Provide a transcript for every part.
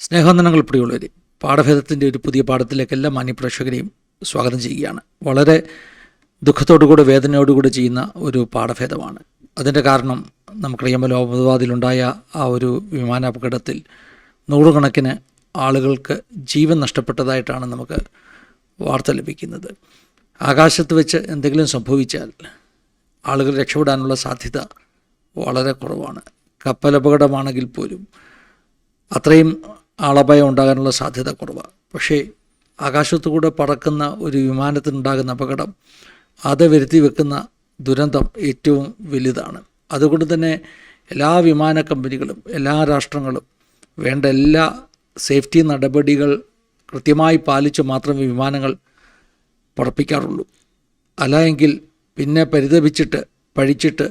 സ്നേഹവന്ദനങ്ങൾ പ്രിയമുള്ളവർ പാഠഭേദത്തിന്റെ ഒരു പുതിയ പാഠത്തിലേക്ക് എല്ലാ മാന്യപ്രേക്ഷകരെയും സ്വാഗതം ചെയ്യുകയാണ്. വളരെ ദുഃഖത്തോടുകൂടെ വേദനയോടുകൂടെ ചെയ്യുന്ന ഒരു പാഠഭേദമാണ്. അതിന്റെ കാരണം നമുക്കറിയാമല്ലോ അഹമ്മദാബാദിലുണ്ടായ ആ ഒരു വിമാനാപകടത്തിൽ നൂറുകണക്കിന് ആളുകൾക്ക് ജീവൻ നഷ്ടപ്പെട്ടതായിട്ടാണ് നമുക്ക് വാർത്ത ലഭിക്കുന്നത്. ആകാശത്ത് വെച്ച് എന്തെങ്കിലും സംഭവിച്ചാൽ ആളുകൾ രക്ഷപ്പെടാനുള്ള സാധ്യത വളരെ കുറവാണ്. കപ്പലപകടമാണെങ്കിൽ പോലും അത്രയും ആളപായം ഉണ്ടാകാനുള്ള സാധ്യത കുറവാണ് പക്ഷേ ആകാശത്തുകൂടെ പറക്കുന്ന ഒരു വിമാനത്തിനുണ്ടാകുന്ന അപകടം അത് വരുത്തി വെക്കുന്ന ദുരന്തം ഏറ്റവും വലുതാണ്. അതുകൊണ്ട് തന്നെ എല്ലാ വിമാന കമ്പനികളും എല്ലാ രാഷ്ട്രങ്ങളും വേണ്ട എല്ലാ സേഫ്റ്റി നടപടികൾ കൃത്യമായി പാലിച്ച് മാത്രമേ വിമാനങ്ങൾ പറപ്പിക്കാറുള്ളൂ. അല്ല എങ്കിൽ പിന്നെ പരിതപിച്ചിട്ട് പഴിച്ചിട്ട്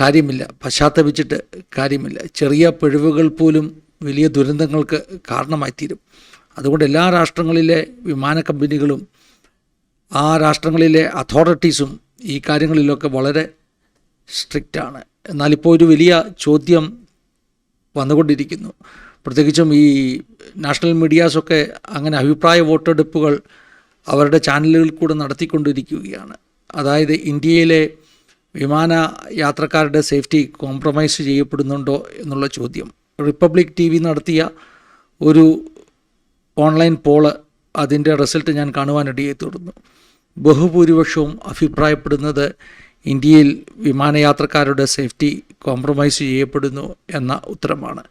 കാര്യമില്ല പശ്ചാത്തപിച്ചിട്ട് കാര്യമില്ല. ചെറിയ പിഴവുകൾ പോലും വലിയ ദുരന്തങ്ങൾക്ക് കാരണമായിത്തീരും. അതുകൊണ്ട് എല്ലാ രാഷ്ട്രങ്ങളിലെ വിമാന കമ്പനികളും ആ രാഷ്ട്രങ്ങളിലെ അതോറിറ്റീസും ഈ കാര്യങ്ങളിലൊക്കെ വളരെ സ്ട്രിക്റ്റാണ്. എന്നാലിപ്പോൾ ഒരു വലിയ ചോദ്യം വന്നുകൊണ്ടിരിക്കുന്നു. പ്രത്യേകിച്ചും ഈ നാഷണൽ മീഡിയാസൊക്കെ അങ്ങനെ അഭിപ്രായ വോട്ടെടുപ്പുകൾ അവരുടെ ചാനലുകളിൽ കൂടെ നടത്തിക്കൊണ്ടിരിക്കുകയാണ്. അതായത് ഇന്ത്യയിലെ വിമാന യാത്രക്കാരുടെ സേഫ്റ്റി കോംപ്രമൈസ് ചെയ്യപ്പെടുന്നുണ്ടോ എന്നുള്ള ചോദ്യം. റിപ്പബ്ലിക് ടി വി നടത്തിയ ഒരു ഓൺലൈൻ പോൾ അതിന്റെ റിസൾട്ട് ഞാൻ കാണുവാനിടയായി തുടർന്നു. ബഹുഭൂരിപക്ഷവും അഭിപ്രായപ്പെടുന്നത് ഇന്ത്യയിൽ വിമാനയാത്രക്കാരുടെ സേഫ്റ്റി കോംപ്രമൈസ് ചെയ്യപ്പെടുന്നു എന്ന ഉത്തരമാണ്.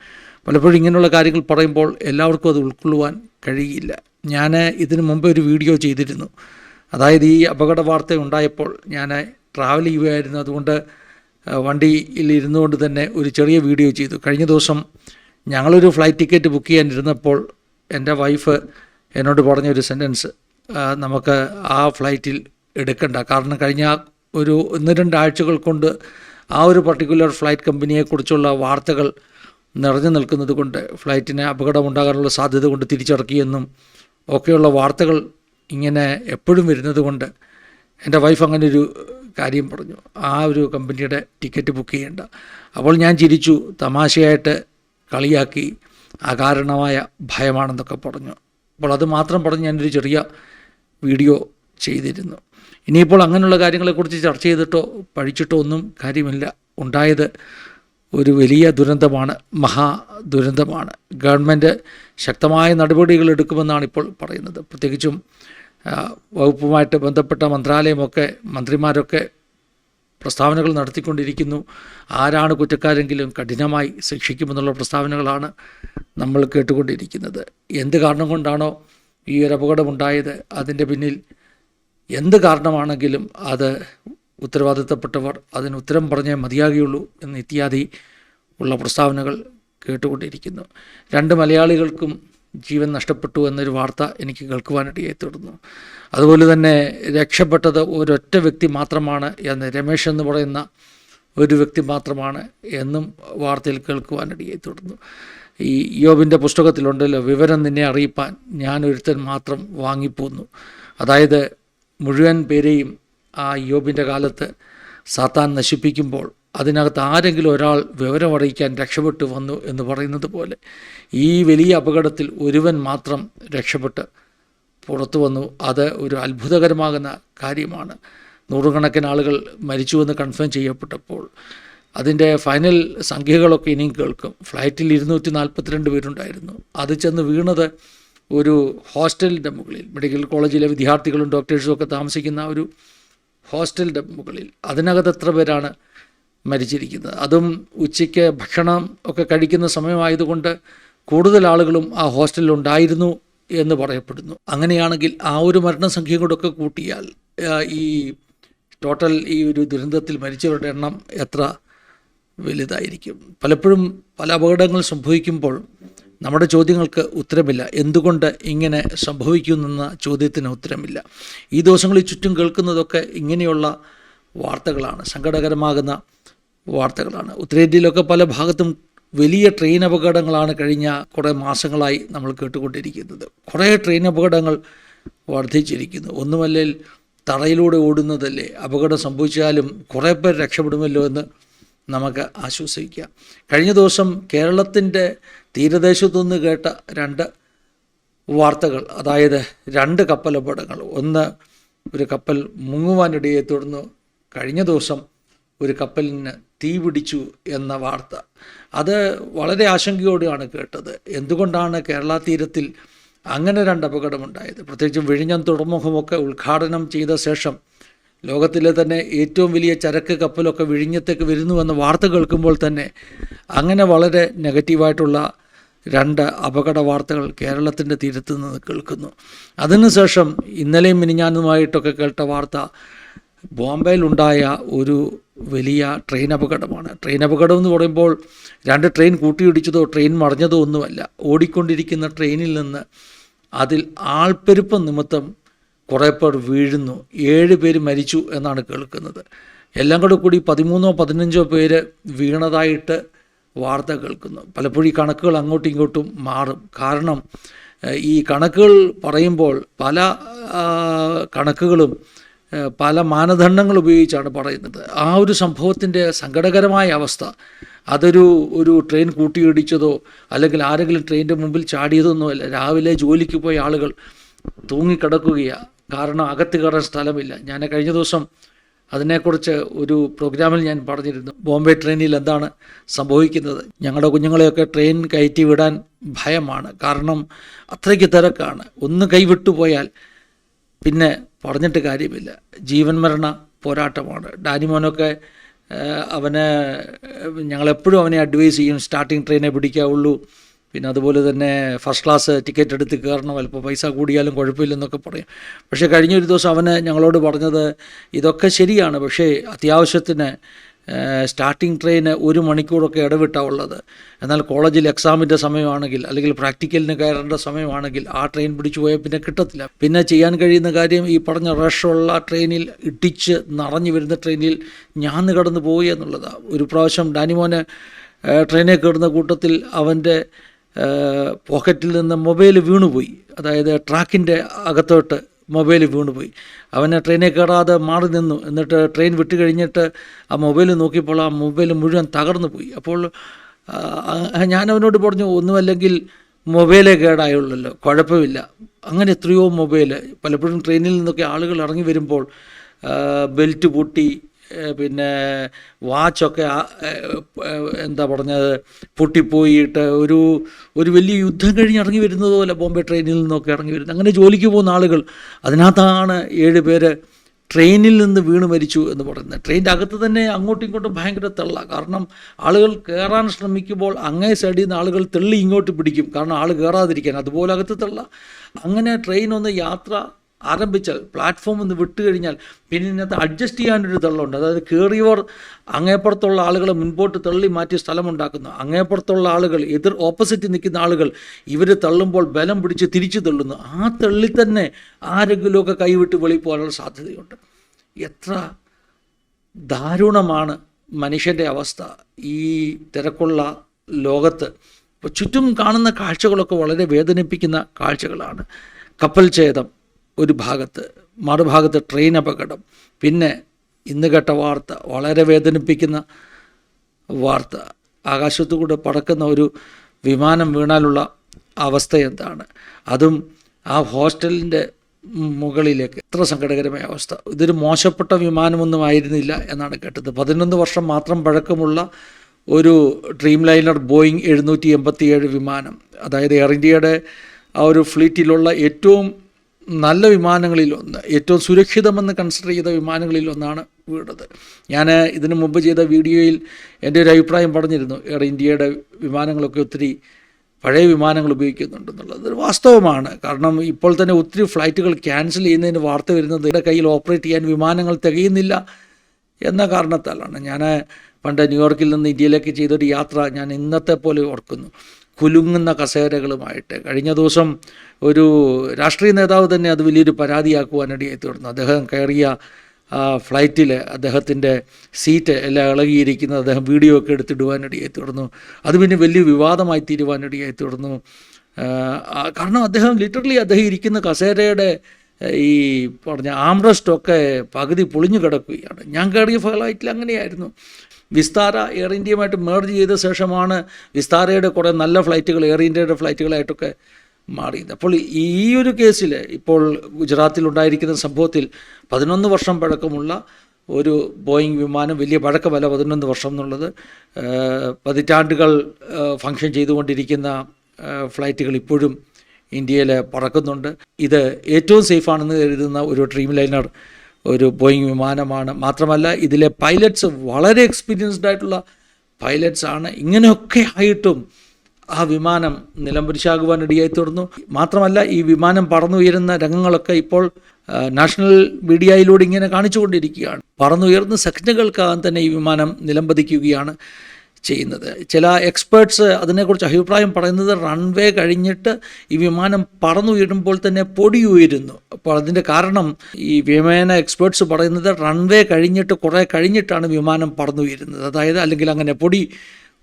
പലപ്പോഴും ഇങ്ങനെയുള്ള കാര്യങ്ങൾ പറയുമ്പോൾ എല്ലാവർക്കും അത് ഉൾക്കൊള്ളുവാൻ കഴിയില്ല. ഞാൻ ഇതിനു മുമ്പ് ഒരു വീഡിയോ ചെയ്തിരുന്നു. അതായത് ഈ അപകട വാർത്ത ഉണ്ടായപ്പോൾ ഞാൻ ട്രാവൽ ചെയ്യുകയായിരുന്നു. അതുകൊണ്ട് വണ്ടിയിൽ ഇരുന്നുകൊണ്ട് തന്നെ ഒരു ചെറിയ വീഡിയോ ചെയ്തു. കഴിഞ്ഞ ദിവസം ഞങ്ങളൊരു ഫ്ലൈറ്റ് ടിക്കറ്റ് ബുക്ക് ചെയ്യാനിരുന്നപ്പോൾ എന്റെ വൈഫ് എന്നോട് പറഞ്ഞ ഒരു സെന്റൻസ് നമുക്ക് ആ ഫ്ലൈറ്റിൽ എടുക്കണ്ട. കാരണം കഴിഞ്ഞ ഒരു ഒന്ന് രണ്ടാഴ്ചകൾ കൊണ്ട് ആ ഒരു പർട്ടിക്കുലർ ഫ്ലൈറ്റ് കമ്പനിയെക്കുറിച്ചുള്ള വാർത്തകൾ നിറഞ്ഞു നിൽക്കുന്നത് കൊണ്ട് ഫ്ലൈറ്റിന് അപകടമുണ്ടാകാനുള്ള സാധ്യത കൊണ്ട് തിരിച്ചിറക്കിയെന്നും ഒക്കെയുള്ള വാർത്തകൾ ഇങ്ങനെ എപ്പോഴും വരുന്നത് കൊണ്ട് എന്റെ വൈഫ് അങ്ങനെ ഒരു കാര്യം പറഞ്ഞു. ആ ഒരു കമ്പനിയുടെ ടിക്കറ്റ് ബുക്ക് ചെയ്യേണ്ട. അപ്പോൾ ഞാൻ ചിരിച്ചു തമാശയായിട്ട് കളിയാക്കി അകാരണമായ ഭയമാണെന്നൊക്കെ പറഞ്ഞു. അപ്പോൾ അത് മാത്രം പറഞ്ഞ് ഞാനൊരു ചെറിയ വീഡിയോ ചെയ്തിരുന്നു. ഇനിയിപ്പോൾ അങ്ങനെയുള്ള കാര്യങ്ങളെക്കുറിച്ച് ചർച്ച ചെയ്തിട്ടോ പഠിച്ചിട്ടോ ഒന്നും കാര്യമില്ല. ഉണ്ടായത് ഒരു വലിയ ദുരന്തമാണ് മഹാ ദുരന്തമാണ്. ഗവൺമെന്റ് ശക്തമായ നടപടികൾ എടുക്കുമെന്നാണ് ഇപ്പോൾ പറയുന്നത്. പ്രത്യേകിച്ചും വകുപ്പുമായിട്ട് ബന്ധപ്പെട്ട മന്ത്രാലയമൊക്കെ മന്ത്രിമാരൊക്കെ പ്രസ്താവനകൾ നടത്തിക്കൊണ്ടിരിക്കുന്നു. ആരാണ് കുറ്റക്കാരെങ്കിലും കഠിനമായി ശിക്ഷിക്കുമെന്നുള്ള പ്രസ്താവനകളാണ് നമ്മൾ കേട്ടുകൊണ്ടിരിക്കുന്നത്. എന്ത് കാരണം കൊണ്ടാണോ ഈ ഒരു അപകടമുണ്ടായത്? അതിന്റെ പിന്നിൽ എന്ത് കാരണമാണെങ്കിലും അത് ഉത്തരവാദിത്തപ്പെട്ടവർ അതിന് ഉത്തരം പറഞ്ഞേ മതിയാകുകയുള്ളൂ എന്ന് ഇത്യാദി ഉള്ള പ്രസ്താവനകൾ കേട്ടുകൊണ്ടിരിക്കുന്നു. രണ്ട് മലയാളികൾക്കും ജീവൻ നഷ്ടപ്പെട്ടു എന്നൊരു വാർത്ത എനിക്ക് കേൾക്കുവാനിടയായി തുടർന്നു. അതുപോലെ തന്നെ രക്ഷപ്പെട്ടത് ഒരൊറ്റ വ്യക്തി മാത്രമാണ് എന്ന് രമേശ് എന്ന് പറയുന്ന ഒരു വ്യക്തി മാത്രമാണ് എന്നും വാർത്തയിൽ കേൾക്കുവാനിടയായി തുടർന്നു. ഈ യോബിന്റെ പുസ്തകത്തിലുണ്ടല്ലോ വിവരം നിന്നെ അറിയിപ്പാൻ ഞാൻ ഒരുത്തൻ മാത്രം വാങ്ങിപ്പോന്നു. അതായത് മുഴുവൻ പേരെയും ആ യോബിന്റെ കാലത്ത് സാത്താൻ നശിപ്പിക്കുമ്പോൾ അതിനകത്ത് ആരെങ്കിലും ഒരാൾ വിവരമറിയിക്കാൻ രക്ഷപ്പെട്ടു വന്നു എന്ന് പറയുന്നത് പോലെ ഈ വലിയ അപകടത്തിൽ ഒരുവൻ മാത്രം രക്ഷപ്പെട്ട് പുറത്തു വന്നു. അത് ഒരു അത്ഭുതകരമാകുന്ന കാര്യമാണ്. നൂറുകണക്കിന് ആളുകൾ മരിച്ചുവെന്ന് കൺഫേം ചെയ്യപ്പെട്ടപ്പോൾ അതിന്റെ ഫൈനൽ സംഖ്യകളൊക്കെ ഇനിയും കേൾക്കും. ഫ്ലൈറ്റിൽ ഇരുന്നൂറ്റി നാൽപ്പത്തിരണ്ട് പേരുണ്ടായിരുന്നു. അത് ചെന്ന് വീണത് ഒരു ഹോസ്റ്റലിന്റെ മുകളിൽ. മെഡിക്കൽ കോളേജിലെ വിദ്യാർത്ഥികളും ഡോക്ടേഴ്സും ഒക്കെ താമസിക്കുന്ന ഒരു ഹോസ്റ്റലിന്റെ മുകളിൽ. അതിനകത്ത് എത്ര പേരാണ് മരിച്ചിരിക്കുന്നത്. അതും ഉച്ചയ്ക്ക് ഭക്ഷണം ഒക്കെ കഴിക്കുന്ന സമയമായതുകൊണ്ട് കൂടുതൽ ആളുകളും ആ ഹോസ്റ്റലിൽ ഉണ്ടായിരുന്നു എന്ന് പറയപ്പെടുന്നു. അങ്ങനെയാണെങ്കിൽ ആ ഒരു മരണസംഖ്യ കൂടൊക്കെ കൂട്ടിയാൽ ഈ ടോട്ടൽ ഈ ഒരു ദുരന്തത്തിൽ മരിച്ചവരുടെ എണ്ണം എത്ര വലുതായിരിക്കും? പലപ്പോഴും പല അപകടങ്ങൾ സംഭവിക്കുമ്പോൾ നമ്മുടെ ചോദ്യങ്ങൾക്ക് ഉത്തരമില്ല. എന്തുകൊണ്ട് ഇങ്ങനെ സംഭവിക്കുന്നെന്ന ചോദ്യത്തിന് ഉത്തരമില്ല. ഈ ദിവസങ്ങളിൽ ചുറ്റും കേൾക്കുന്നതൊക്കെ ഇങ്ങനെയുള്ള വാർത്തകളാണ്. സങ്കടകരമാകുന്ന വാർത്തകളാണ്. ഉത്തരേന്ത്യയിലൊക്കെ പല ഭാഗത്തും വലിയ ട്രെയിൻ അപകടങ്ങളാണ് കഴിഞ്ഞ കുറേ മാസങ്ങളായി നമ്മൾ കേട്ടുകൊണ്ടിരിക്കുന്നത്. കുറേ ട്രെയിൻ അപകടങ്ങൾ വർദ്ധിച്ചിരിക്കുന്നു. ഒന്നുമല്ലേൽ തറയിലൂടെ ഓടുന്നതല്ലേ? അപകടം സംഭവിച്ചാലും കുറേ പേർ രക്ഷപ്പെടുമല്ലോ എന്ന് നമുക്ക് ആശ്വസിക്കാം. കഴിഞ്ഞ ദിവസം കേരളത്തിന്റെ തീരദേശത്തുനിന്ന് കേട്ട രണ്ട് വാർത്തകൾ അതായത് രണ്ട് കപ്പൽ അപകടങ്ങൾ. ഒന്ന് ഒരു കപ്പൽ മുങ്ങുവാനിടയെ തുടർന്ന് കഴിഞ്ഞ ദിവസം ഒരു കപ്പലിന് തീ പിടിച്ചു എന്ന വാർത്ത. അത് വളരെ ആശങ്കയോടെയാണ് കേട്ടത്. എന്തുകൊണ്ടാണ് കേരള തീരത്തിൽ അങ്ങനെ രണ്ട് അപകടമുണ്ടായത് പ്രത്യേകിച്ചും വിഴിഞ്ഞം തുറമുഖമൊക്കെ ഉദ്ഘാടനം ചെയ്ത ശേഷം ലോകത്തിലെ തന്നെ ഏറ്റവും വലിയ ചരക്ക് കപ്പലൊക്കെ വിഴിഞ്ഞത്തേക്ക് വരുന്നുവെന്ന വാർത്ത കേൾക്കുമ്പോൾ തന്നെ അങ്ങനെ വളരെ നെഗറ്റീവായിട്ടുള്ള രണ്ട് അപകട വാർത്തകൾ കേരളത്തിന്റെ തീരത്ത് നിന്ന് കേൾക്കുന്നു. അതിനുശേഷം ഇന്നലെയും മിനിഞ്ഞാനുമായിട്ടൊക്കെ കേട്ട വാർത്ത ബോംബെയിലുണ്ടായ ഒരു വലിയ ട്രെയിൻ അപകടമാണ്. ട്രെയിൻ അപകടം എന്ന് പറയുമ്പോൾ രണ്ട് ട്രെയിൻ കൂട്ടിയിടിച്ചതോ ട്രെയിൻ മറിഞ്ഞതോ ഒന്നുമല്ല. ഓടിക്കൊണ്ടിരിക്കുന്ന ട്രെയിനിൽ നിന്ന് അതിൽ ആൾപ്പെരുപ്പം നിമിത്തം കുറേ പേർ വീഴുന്നു. ഏഴ് പേര് മരിച്ചു എന്നാണ് കേൾക്കുന്നത്. എല്ലാം കൂടെ കൂടി പതിമൂന്നോ പതിനഞ്ചോ പേര് വീണതായിട്ട് വാർത്ത കേൾക്കുന്നു. പലപ്പോഴും ഈ കണക്കുകൾ അങ്ങോട്ടും ഇങ്ങോട്ടും മാറും. കാരണം ഈ കണക്കുകൾ പറയുമ്പോൾ പല കണക്കുകളും പല മാനദണ്ഡങ്ങൾ ഉപയോഗിച്ചാണ് പറയുന്നത്. ആ ഒരു സംഭവത്തിന്റെ സങ്കടകരമായ അവസ്ഥ അതൊരു ഒരു ട്രെയിൻ കൂട്ടിയിടിച്ചതോ അല്ലെങ്കിൽ ആരെങ്കിലും ട്രെയിനിന്റെ മുമ്പിൽ ചാടിയതൊന്നും അല്ല രാവിലെ ജോലിക്ക് പോയ ആളുകൾ തൂങ്ങിക്കിടക്കുകയാണ് കാരണം അകത്ത് കയറാൻ സ്ഥലമില്ല. ഞാൻ കഴിഞ്ഞ ദിവസം അതിനെക്കുറിച്ച് ഒരു പ്രോഗ്രാമിൽ ഞാൻ പറഞ്ഞിരുന്നു. ബോംബെ ട്രെയിനിൽ എന്താണ് സംഭവിക്കുന്നത്? ഞങ്ങളുടെ കുഞ്ഞുങ്ങളെയൊക്കെ ട്രെയിൻ കയറ്റി വിടാൻ ഭയമാണ്. കാരണം അത്രയ്ക്ക് തിരക്കാണ്. ഒന്ന് കൈവിട്ടു പോയാൽ പിന്നെ പറഞ്ഞിട്ട് കാര്യമില്ല. ജീവൻ മരണ പോരാട്ടമാണ്. ഡാനിമോനൊക്കെ അവനെ ഞങ്ങളെപ്പോഴും അവനെ അഡ്വൈസ് ചെയ്യും. സ്റ്റാർട്ടിങ് ട്രെയിനെ പിടിക്കാവുള്ളൂ. പിന്നെ അതുപോലെ തന്നെ ഫസ്റ്റ് ക്ലാസ് ടിക്കറ്റ് എടുത്ത് കയറണം. അല്പം പൈസ കൂടിയാലും കുഴപ്പമില്ലെന്നൊക്കെ പറയും. പക്ഷേ കഴിഞ്ഞൊരു ദിവസം അവന് ഞങ്ങളോട് പറഞ്ഞത് ഇതൊക്കെ ശരിയാണ്. പക്ഷേ അത്യാവശ്യത്തിന് സ്റ്റാർട്ടിംഗ് ട്രെയിന് ഒരു മണിക്കൂറൊക്കെ ഇടവിട്ടാണ് ഉള്ളത്. എന്നാൽ കോളേജിൽ എക്സാമിന്റെ സമയമാണെങ്കിൽ അല്ലെങ്കിൽ പ്രാക്ടിക്കലിന് കയറേണ്ട സമയമാണെങ്കിൽ ആ ട്രെയിൻ പിടിച്ചു പോയാൽ പിന്നെ കിട്ടത്തില്ല. പിന്നെ ചെയ്യാൻ കഴിയുന്ന കാര്യം ഈ പറഞ്ഞ റഷുള്ള ട്രെയിനിൽ ഇട്ടിച്ച് നിറഞ്ഞു വരുന്ന ട്രെയിനിൽ ഞാൻ കടന്നു പോയി എന്നുള്ളതാണ് ഒരു പ്രാവശ്യം ഡാനിമോന് ട്രെയിനിൽ കയറുന്ന കൂട്ടത്തിൽ അവന്റെ പോക്കറ്റിൽ നിന്ന് മൊബൈൽ വീണുപോയി. അതായത് ട്രാക്കിന്റെ അകത്തോട്ട് മൊബൈൽ വീണുപോയി. അവനെ ട്രെയിനിൽ കയറാതെ മാറി നിന്നു. എന്നിട്ട് ട്രെയിൻ വിട്ട് കഴിഞ്ഞിട്ട് ആ മൊബൈൽ നോക്കിയപ്പോൾ ആ മൊബൈൽ മുഴുവൻ തകർന്നു പോയി അപ്പോൾ ഞാൻ അവനോട് പറഞ്ഞു ഒന്നുമല്ലെങ്കിൽ മൊബൈലേ കേടായുള്ളല്ലോ. കുഴപ്പമില്ല. അങ്ങനെ എത്രയോ മൊബൈൽ പലപ്പോഴും ട്രെയിനിൽ നിന്നൊക്കെ ആളുകൾ ഇറങ്ങി വരുമ്പോൾ ബെൽറ്റ് പൊട്ടി പിന്നെ വാച്ചൊക്കെ എന്താ പറഞ്ഞത് പൊട്ടിപ്പോയിട്ട് ഒരു ഒരു വലിയ യുദ്ധം കഴിഞ്ഞ് ഇറങ്ങി വരുന്നത് പോലെ ബോംബെ ട്രെയിനിൽ നിന്നൊക്കെ ഇറങ്ങി വരുന്നത്. അങ്ങനെ ജോലിക്ക് പോകുന്ന ആളുകൾ അതിനകത്താണ് ഏഴ് പേര് ട്രെയിനിൽ നിന്ന് വീണ് മരിച്ചു എന്ന് പറയുന്നത്. ട്രെയിനിന്റെ അകത്ത് തന്നെ അങ്ങോട്ടും ഇങ്ങോട്ടും ഭയങ്കര തള്ള. കാരണം ആളുകൾ കയറാൻ ശ്രമിക്കുമ്പോൾ അങ്ങേ സൈഡിൽ നിന്ന് ആളുകൾ തെള്ളി ഇങ്ങോട്ട് പിടിക്കും. കാരണം ആൾ കയറാതിരിക്കാൻ അതുപോലെ അകത്ത് തള്ള. അങ്ങനെ ട്രെയിൻ ഒന്ന് യാത്ര ആരംഭിച്ചാൽ പ്ലാറ്റ്ഫോം ഒന്ന് വിട്ടു കഴിഞ്ഞാൽ പിന്നെ ഇതിനകത്ത് അഡ്ജസ്റ്റ് ചെയ്യാനൊരു തള്ളുണ്ട് അതായത് കയറിയവർ അങ്ങേപ്പുറത്തുള്ള ആളുകളെ മുൻപോട്ട് തള്ളി മാറ്റി സ്ഥലമുണ്ടാക്കുന്നു. അങ്ങേപ്പുറത്തുള്ള ആളുകൾ എതിർ ഓപ്പോസിറ്റ് നിൽക്കുന്ന ആളുകൾ ഇവർ തള്ളുമ്പോൾ ബലം പിടിച്ച് തിരിച്ചു തള്ളുന്നു. ആ തള്ളി തന്നെ ആരെങ്കിലുമൊക്കെ കൈവിട്ട് വെളി പോകാനുള്ള സാധ്യതയുണ്ട്. എത്ര ദാരുണമാണ് മനുഷ്യന്റെ അവസ്ഥ ഈ തിരക്കുള്ള ലോകത്ത്. ചുറ്റും കാണുന്ന കാഴ്ചകളൊക്കെ വളരെ വേദനിപ്പിക്കുന്ന കാഴ്ചകളാണ്. കപ്പൽ ഛേദം ഒരു ഭാഗത്ത് മറുഭാഗത്ത് ട്രെയിൻ അപകടം പിന്നെ ഇന്ന് കേട്ട വാർത്ത വളരെ വേദനിപ്പിക്കുന്ന വാർത്ത. ആകാശത്തുകൂടെ പറക്കുന്ന ഒരു വിമാനം വീണാലുള്ള അവസ്ഥ എന്താണ്? അതും ആ ഹോസ്റ്റലിന്റെ മുകളിലേക്ക്. എത്ര സങ്കടകരമായ അവസ്ഥ. ഇതൊരു മോശപ്പെട്ട വിമാനമൊന്നും ആയിരുന്നില്ല എന്നാണ് കേട്ടത്. പതിനൊന്ന് വർഷം മാത്രം പഴക്കമുള്ള ഒരു ഡ്രീം ലൈനർ ബോയിങ് എഴുന്നൂറ്റി എൺപത്തിയേഴ് വിമാനം അതായത് എയർ ഇന്ത്യയുടെ ആ ഒരു ഫ്ലീറ്റിലുള്ള ഏറ്റവും നല്ല വിമാനങ്ങളിൽ ഒന്ന് ഏറ്റവും സുരക്ഷിതമെന്ന് കൺസിഡർ ചെയ്ത വിമാനങ്ങളിൽ ഒന്നാണ് വീണത് ഞാൻ ഇതിനു മുമ്പ് ചെയ്ത വീഡിയോയിൽ എന്റെ ഒരു അഭിപ്രായം പറഞ്ഞിരുന്നു എയർ ഇന്ത്യയുടെ വിമാനങ്ങളൊക്കെ ഒത്തിരി പഴയ വിമാനങ്ങൾ ഉപയോഗിക്കുന്നുണ്ടെന്നുള്ളത് ഒരു വാസ്തവമാണ്. കാരണം ഇപ്പോൾ തന്നെ ഒത്തിരി ഫ്ലൈറ്റുകൾ ക്യാൻസൽ ചെയ്യുന്നതിന് വാർത്ത വരുന്നത് എന്റെ കയ്യിൽ ഓപ്പറേറ്റ് ചെയ്യാൻ വിമാനങ്ങൾ തികയുന്നില്ല എന്ന കാരണത്താലാണ്. ഞാൻ പണ്ട് ന്യൂയോർക്കിൽ നിന്ന് ഇന്ത്യയിലേക്ക് ചെയ്തൊരു യാത്ര ഞാൻ ഇന്നത്തെ പോലെ ഓർക്കുന്നു. കുലുങ്ങുന്ന കസേരകളുമായിട്ട് കഴിഞ്ഞ ദിവസം ഒരു രാഷ്ട്രീയ നേതാവ് തന്നെ അത് വലിയൊരു പരാതിയാക്കുവാനിടയായി തീർന്നു അദ്ദേഹം കയറിയ ഫ്ലൈറ്റിൽ അദ്ദേഹത്തിന്റെ സീറ്റ് എല്ലാം ഇളകിയിരിക്കുന്നത് അദ്ദേഹം വീഡിയോ ഒക്കെ എടുത്തിടുവാനിടയായി തീർന്നു അത് പിന്നെ വലിയ വിവാദമായി തീരുവാനിടയായി തീർന്നു കാരണം അദ്ദേഹം ലിറ്ററലി അദ്ദേഹം ഇരിക്കുന്ന കസേരയുടെ ഈ പറഞ്ഞ ആംറസ്റ്റൊക്കെ പകുതി പൊളിഞ്ഞു കിടക്കുകയാണ്. ഞാൻ കയറിയ ഫ്ലൈറ്റിൽ അങ്ങനെയായിരുന്നു. വിസ്താര എയർ ഇന്ത്യയുമായിട്ട് മേർജ് ചെയ്ത ശേഷമാണ് വിസ്താരയുടെ കുറേ നല്ല ഫ്ലൈറ്റുകൾ എയർ ഇന്ത്യയുടെ ഫ്ലൈറ്റുകളായിട്ടൊക്കെ മാറിയത്. അപ്പോൾ ഈ ഒരു കേസിൽ ഇപ്പോൾ ഗുജറാത്തിൽ ഉണ്ടായിരിക്കുന്ന സംഭവത്തിൽ പതിനൊന്ന് വർഷം പഴക്കമുള്ള ഒരു ബോയിങ് വിമാനം വലിയ പഴക്കമല്ല പതിനൊന്ന് വർഷം എന്നുള്ളത് പതിറ്റാണ്ടുകൾ ഫങ്ഷൻ ചെയ്തുകൊണ്ടിരിക്കുന്ന ഫ്ലൈറ്റുകൾ ഇപ്പോഴും ഇന്ത്യയിൽ പറക്കുന്നുണ്ട്. ഇത് ഏറ്റവും സേഫാണെന്ന് കരുതുന്ന ഒരു ഡ്രീം ലൈനർ ഒരു ബോയിങ് വിമാനമാണ്. മാത്രമല്ല ഇതിലെ പൈലറ്റ്സ് വളരെ എക്സ്പീരിയൻസ്ഡ് ആയിട്ടുള്ള പൈലറ്റ്സ് ആണ്. ഇങ്ങനെയൊക്കെ ആയിട്ടും ആ വിമാനം നിലംപരിശാകുവാൻ ഇടയായി തീർന്നു മാത്രമല്ല ഈ വിമാനം പറന്നുയരുന്ന രംഗങ്ങളൊക്കെ ഇപ്പോൾ നാഷണൽ മീഡിയയിലൂടെ ഇങ്ങനെ കാണിച്ചുകൊണ്ടിരിക്കുകയാണ്. പറന്നുയർന്ന് സെക്കൻഡുകൾക്കകം തന്നെ ഈ വിമാനം നിലംപതിക്കുകയാണ്. ചെയ്യുന്നത്. ചില എക്സ്പേർട്സ് അതിനെക്കുറിച്ച് അഭിപ്രായം പറയുന്നത് റൺവേ കഴിഞ്ഞിട്ട് ഈ വിമാനം പറന്നുയരുമ്പോൾ തന്നെ പൊടി ഉയരുന്നു അപ്പോൾ അതിന്റെ കാരണം ഈ വിമാന എക്സ്പേർട്സ് പറയുന്നത് റൺവേ കഴിഞ്ഞിട്ട് കുറേ കഴിഞ്ഞിട്ടാണ് വിമാനം പറന്നുയരുന്നത്. അതായത് അല്ലെങ്കിൽ അങ്ങനെ പൊടി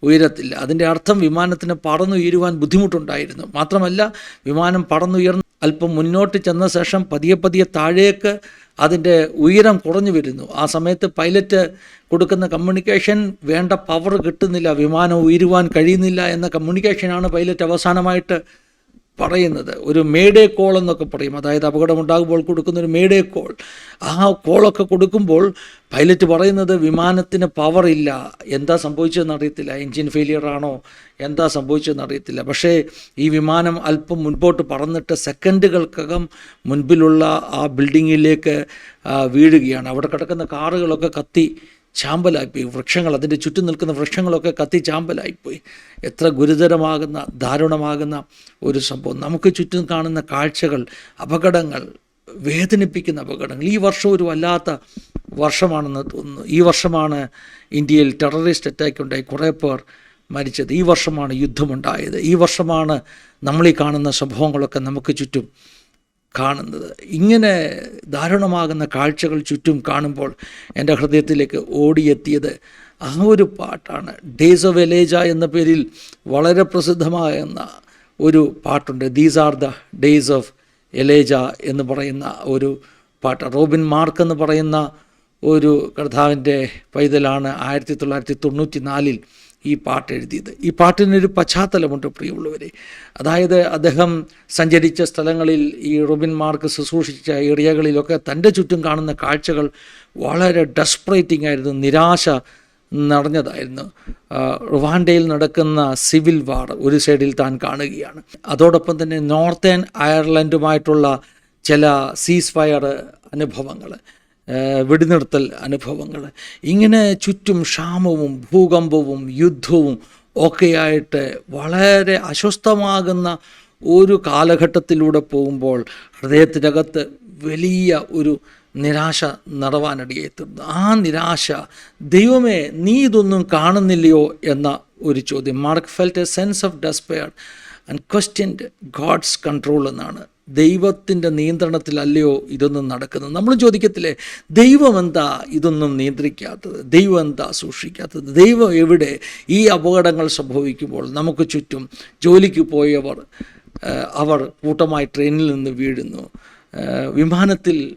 ഉയരത്തില്ല. അതിന്റെ അർത്ഥം വിമാനത്തിന് പറന്നുയരുവാൻ ബുദ്ധിമുട്ടുണ്ടായിരുന്നു. മാത്രമല്ല വിമാനം പറന്നുയർന്ന് അല്പം മുന്നോട്ട് ചെന്ന ശേഷം പതിയെ പതിയെ താഴേക്ക് അതിന്റെ ഉയരം കുറഞ്ഞു വരുന്നു. ആ സമയത്ത് പൈലറ്റ് കൊടുക്കുന്ന കമ്മ്യൂണിക്കേഷൻ വേണ്ട പവർ കിട്ടുന്നില്ല വിമാനം ഉയരുവാൻ കഴിയുന്നില്ല എന്ന കമ്മ്യൂണിക്കേഷനാണ് പൈലറ്റ് അവസാനമായിട്ട് പറയുന്നത്. ഒരു മേഡേ കോൾ എന്നൊക്കെ പറയും. അതായത് അപകടമുണ്ടാകുമ്പോൾ കൊടുക്കുന്ന ഒരു മേഡേ കോൾ. ആ കോളൊക്കെ കൊടുക്കുമ്പോൾ പൈലറ്റ് പറയുന്നത് വിമാനത്തിന് പവർ ഇല്ല. എന്താ സംഭവിച്ചതെന്ന് അറിയത്തില്ല. എൻജിൻ ഫെയിലിയർ ആണോ? എന്താ സംഭവിച്ചതെന്ന് അറിയത്തില്ല. പക്ഷേ ഈ വിമാനം അല്പം മുൻപോട്ട് പറന്നിട്ട് സെക്കൻഡുകൾക്കകം മുൻപിലുള്ള ആ ബിൽഡിങ്ങിലേക്ക് വീഴുകയാണ്. അവിടെ കിടക്കുന്ന കാറുകളൊക്കെ കത്തി ചാമ്പലായിപ്പോയി. വൃക്ഷങ്ങൾ അതിന്റെ ചുറ്റും നിൽക്കുന്ന വൃക്ഷങ്ങളൊക്കെ കത്തി ചാമ്പലായിപ്പോയി. എത്ര ഗുരുതരമാകുന്ന ദാരുണമാകുന്ന ഒരു സംഭവം. നമുക്ക് ചുറ്റും കാണുന്ന കാഴ്ചകൾ അപകടങ്ങൾ വേദനിപ്പിക്കുന്ന അപകടങ്ങൾ. ഈ വർഷം ഒരു വല്ലാത്ത വർഷമാണെന്ന് തോന്നുന്നു. ഈ വർഷമാണ് ഇന്ത്യയിൽ ടെററിസ്റ്റ് അറ്റാക്ക് ഉണ്ടായി കുറേ പേർ മരിച്ചത്. ഈ വർഷമാണ് യുദ്ധമുണ്ടായത്. ഈ വർഷമാണ് നമ്മളീ കാണുന്ന സംഭവങ്ങളൊക്കെ നമുക്ക് ചുറ്റും കാണുന്നത്. ഇങ്ങനെ ദാരുണമാകുന്ന കാഴ്ചകൾ ചുറ്റും കാണുമ്പോൾ എന്റെ ഹൃദയത്തിലേക്ക് ഓടിയെത്തിയത് ആ ഒരു പാട്ടാണ്. ഡേസ് ഓഫ് എലേജ എന്ന പേരിൽ വളരെ പ്രസിദ്ധമാകുന്ന ഒരു പാട്ടുണ്ട്. These are the days of Elijah എന്ന് പറയുന്ന ഒരു പാട്ട്. റോബിൻ മാർക്ക് എന്ന് പറയുന്ന ഒരു കർത്താവിന്റെ പൈതലാണ് ആയിരത്തി തൊള്ളായിരത്തി തൊണ്ണൂറ്റി നാലിൽ ഈ പാട്ട് എഴുതിയത് ഈ പാട്ടിനൊരു പശ്ചാത്തലമുണ്ട് പ്രിയമുള്ളവരെ. അതായത് അദ്ദേഹം സഞ്ചരിച്ച സ്ഥലങ്ങളിൽ ഈ റോബിൻമാർക്ക് ശുശ്രൂഷിച്ച ഏരിയകളിലൊക്കെ തന്റെ ചുറ്റും കാണുന്ന കാഴ്ചകൾ വളരെ ഡെസ്പ്രേറ്റിംഗ് ആയിരുന്നു നിരാശ നിറഞ്ഞതായിരുന്നു. റുവാൻഡയിൽ നടക്കുന്ന സിവിൽ വാർ ഒരു സൈഡിൽ താൻ കാണുകയാണ്. അതോടൊപ്പം തന്നെ നോർത്തേൺ അയർലൻഡുമായിട്ടുള്ള ചില സീസ് ഫയർ അനുഭവങ്ങൾ. വെടിനിർത്തൽ അനുഭവങ്ങൾ. ഇങ്ങനെ ചുറ്റും ക്ഷാമവും ഭൂകമ്പവും യുദ്ധവും ഒക്കെയായിട്ട് വളരെ അസ്വസ്ഥമാകുന്ന ഒരു കാലഘട്ടത്തിലൂടെ പോകുമ്പോൾ ഹൃദയത്തിനകത്ത് വലിയ ഒരു നിരാശ നിറവാനടിയെത്തുന്നു ആ നിരാശ ദൈവമേ നീ ഇതൊന്നും കാണുന്നില്ലയോ? എന്ന ഒരു ചോദ്യം. Mark felt a sense of despair and questioned God's control എന്നാണ് ദൈവത്തിന്റെ നിയന്ത്രണത്തിലല്ലയോ ഇതൊന്നും നടക്കുന്നത്? നമ്മൾ ചോദിക്കത്തില്ലേ ദൈവം എന്താ ഇതൊന്നും നിയന്ത്രിക്കാത്തത്? ദൈവം എന്താ സൂക്ഷിക്കാത്തത്? ദൈവം എവിടെ ഈ അപകടങ്ങൾ സംഭവിക്കുമ്പോൾ നമുക്ക് ചുറ്റും ജോലിക്ക് പോയവർ അവർ കൂട്ടമായി ട്രെയിനിൽ നിന്ന് വീഴുന്നു. വിമാനത്തിൽ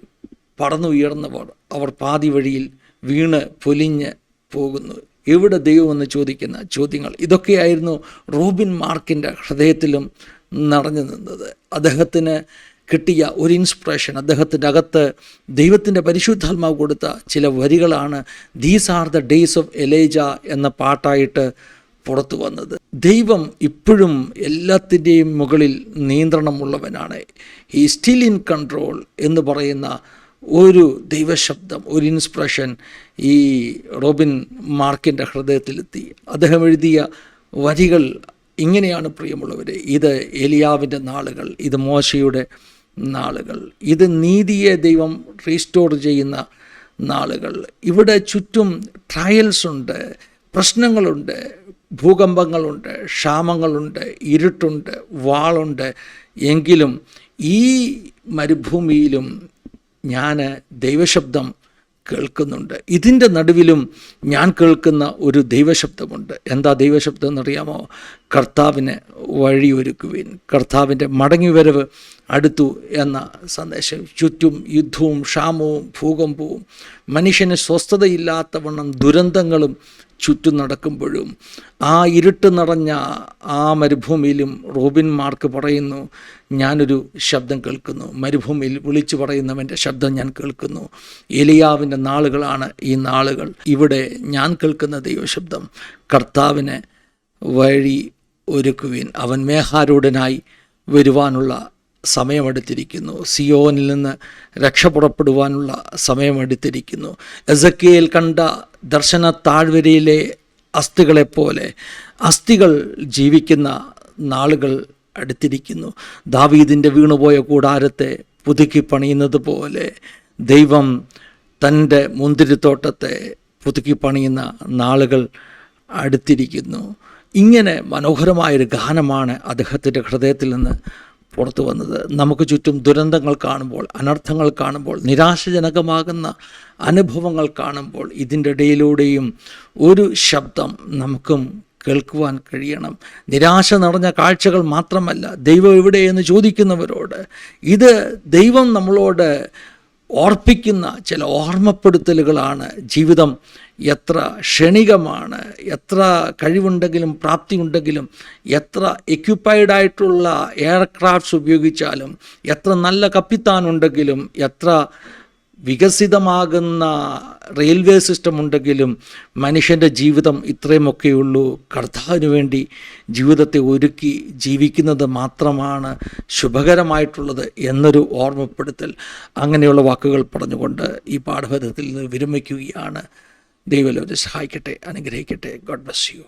പറന്നുയർന്നവർ അവർ പാതി വഴിയിൽ വീണ് പൊലിഞ്ഞ് പോകുന്നു. എവിടെ ദൈവമെന്ന് ചോദിക്കുന്ന ചോദ്യങ്ങൾ? ഇതൊക്കെയായിരുന്നു റോബിൻ മാർക്കിന്റെ ഹൃദയത്തിലും നിറഞ്ഞു നിന്നത്. അദ്ദേഹത്തിന് കിട്ടിയ ഒരു ഇൻസ്പിറേഷൻ അദ്ദേഹത്തിന്റെ അകത്ത് ദൈവത്തിന്റെ പരിശുദ്ധാത്മാവ് കൊടുത്ത ചില വരികളാണ് these are the days of Elijah എന്ന പാട്ടായിട്ട് പുറത്തു വന്നത്. ദൈവം ഇപ്പോഴും എല്ലാത്തിന്റെയും മുകളിൽ നിയന്ത്രണമുള്ളവനാണ്. ഈ സ്റ്റിൽ ഇൻ കൺട്രോൾ എന്ന് പറയുന്ന ഒരു ദൈവശബ്ദം ഒരു ഇൻസ്പിറേഷൻ ഈ റോബിൻ മാർക്കിന്റെ ഹൃദയത്തിലെത്തി. അദ്ദേഹം എഴുതിയ വരികൾ ഇങ്ങനെയാണ് പ്രിയമുള്ളവരെ ഇത് എലിയാവിന്റെ നാളുകൾ ഇത് മോശയുടെ നാളുകൾ ഇത് നീതിയെ ദൈവം റീസ്റ്റോർ ചെയ്യുന്ന നാളുകൾ. ഇവിടെ ചുറ്റും ട്രയൽസ് ഉണ്ട് പ്രശ്നങ്ങളുണ്ട് ഭൂകമ്പങ്ങളുണ്ട് ക്ഷാമങ്ങളുണ്ട് ഇരുട്ടുണ്ട് വാളുണ്ട്. എങ്കിലും ഈ മരുഭൂമിയിലും ഞാൻ ദൈവശബ്ദം കേൾക്കുന്നുണ്ട്. ഇതിന്റെ നടുവിലും ഞാൻ കേൾക്കുന്ന ഒരു ദൈവശബ്ദമുണ്ട്. എന്താ ദൈവശബ്ദം എന്നറിയാമോ? കർത്താവിനെ വഴിയൊരുക്കുവിൻ. കർത്താവിന്റെ മടങ്ങിവരവ് അടുത്തു എന്ന സന്ദേശം. ചുറ്റും യുദ്ധവും ക്ഷാമവും ഭൂകമ്പവും മനുഷ്യന് സ്വസ്ഥതയില്ലാത്തവണ്ണം ദുരന്തങ്ങളും ചുറ്റും നടക്കുമ്പോഴും ആ ഇരുട്ട് നിറഞ്ഞ ആ മരുഭൂമിയിലും റോബിൻ മാർക്ക് പറയുന്നു ഞാനൊരു ശബ്ദം കേൾക്കുന്നു. മരുഭൂമിയിൽ വിളിച്ചു പറയുന്നവന്റെ ശബ്ദം ഞാൻ കേൾക്കുന്നു. എലിയാവിന്റെ നാളുകളാണ് ഈ നാളുകൾ. ഇവിടെ ഞാൻ കേൾക്കുന്ന ദൈവശബ്ദം കർത്താവിനെ വഴി ഒരുക്കുവിൻ. അവൻ മേഹാരൂഢനായി വരുവാനുള്ള സമയമെടുത്തിരിക്കുന്നു. സിയോനിൽ നിന്ന് രക്ഷപ്പെടപ്പെടുവാനുള്ള സമയമെടുത്തിരിക്കുന്നു. എസക്കിയയിൽ കണ്ട ദർശന താഴ്വരയിലെ അസ്ഥികളെപ്പോലെ അസ്ഥികൾ ജീവിക്കുന്ന നാളുകൾ അടുത്തിരിക്കുന്നു. ദാവീദിന്റെ വീണുപോയ കൂടാരത്തെ പുതുക്കി പണിയുന്നത് പോലെ ദൈവം തന്റെ മുന്തിരിത്തോട്ടത്തെ പുതുക്കി പണിയുന്ന നാളുകൾ അടുത്തിരിക്കുന്നു. ഇങ്ങനെ മനോഹരമായൊരു ഗാനമാണ് അദ്ദേഹത്തിന്റെ ഹൃദയത്തിൽ നിന്ന് പുറത്തു വന്നത്. നമുക്ക് ചുറ്റും ദുരന്തങ്ങൾ കാണുമ്പോൾ അനർത്ഥങ്ങൾ കാണുമ്പോൾ നിരാശജനകമാകുന്ന അനുഭവങ്ങൾ കാണുമ്പോൾ ഇതിന്റെ ഇടയിലൂടെയും ഒരു ശബ്ദം നമുക്കും കേൾക്കുവാൻ കഴിയണം. നിരാശ നിറഞ്ഞ കാഴ്ചകൾ മാത്രമല്ല ദൈവം എവിടെയെന്ന് ചോദിക്കുന്നവരോട് ഇത് ദൈവം നമ്മളോട് ഓർപ്പിക്കുന്ന ചില ഓർമ്മപ്പെടുത്തലുകളാണ് ജീവിതം. എത്ര ക്ഷണികമാണ് എത്ര കഴിവുണ്ടെങ്കിലും പ്രാപ്തി ഉണ്ടെങ്കിലും എത്ര എക്യുപ്പൈഡ് ആയിട്ടുള്ള എയർക്രാഫ്റ്റ്സ് ഉപയോഗിച്ചാലും എത്ര നല്ല കപ്പിത്താനുണ്ടെങ്കിലും എത്ര വികസിതമാകുന്ന റെയിൽവേ സിസ്റ്റം ഉണ്ടെങ്കിലും മനുഷ്യന്റെ ജീവിതം ഇത്രയുമൊക്കെയുള്ളൂ. കർത്താവിന് വേണ്ടി ജീവിതത്തെ ഒരുക്കി ജീവിക്കുന്നത് മാത്രമാണ് ശുഭകരമായിട്ടുള്ളത് എന്നൊരു ഓർമ്മപ്പെടുത്തൽ അങ്ങനെയുള്ള വാക്കുകൾ പറഞ്ഞുകൊണ്ട് ഈ പാഠഭേദത്തിൽ നിന്ന് വിരമിക്കുകയാണ്. ദൈവം സഹായിക്കട്ടെ അനുഗ്രഹിക്കട്ടെ. God bless you